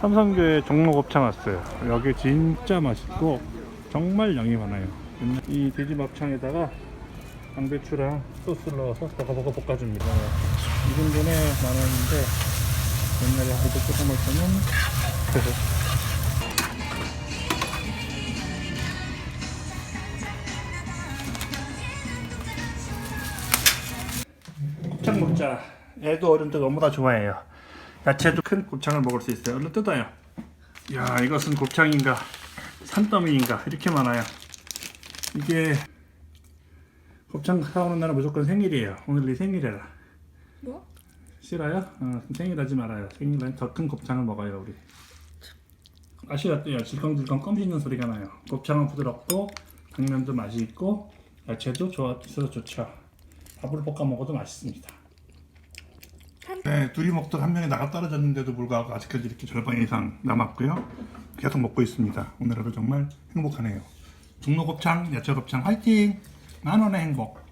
삼성교회 종로곱창 왔어요. 여기 진짜 맛있고 정말 양이 많아요. 이 돼지 막창에다가 양배추랑 소스를 넣어서 버거버거 볶아줍니다. 1인분에 만 원인데 옛날에 한번 조금 할 때는 곱창 먹자. 애도 어른도 너무 다 좋아해요. 야채도 큰 곱창을 먹을 수 있어요. 얼른 뜯어요. 야 이것은 곱창인가 산더미인가 이렇게 많아요. 이게 곱창 사오는 날은 무조건 생일이에요. 오늘 네 생일이라. 뭐? 싫어요? 어, 생일 하지 말아요. 생일은 더큰 곱창을 먹어요 우리. 어때요? 질겅질겅 껌 씹는 소리가 나요. 곱창은 부드럽고 당면도 맛이 있고 야채도 좋아 있어서 좋죠. 밥을 볶아 먹어도 맛있습니다. 네, 둘이 먹던 한 명이 나가 떨어졌는데도 불구하고 아직까지 이렇게 절반 이상 남았고요. 계속 먹고 있습니다. 오늘 하루 정말 행복하네요. 중로곱창, 야채곱창 화이팅! 만 원의 행복.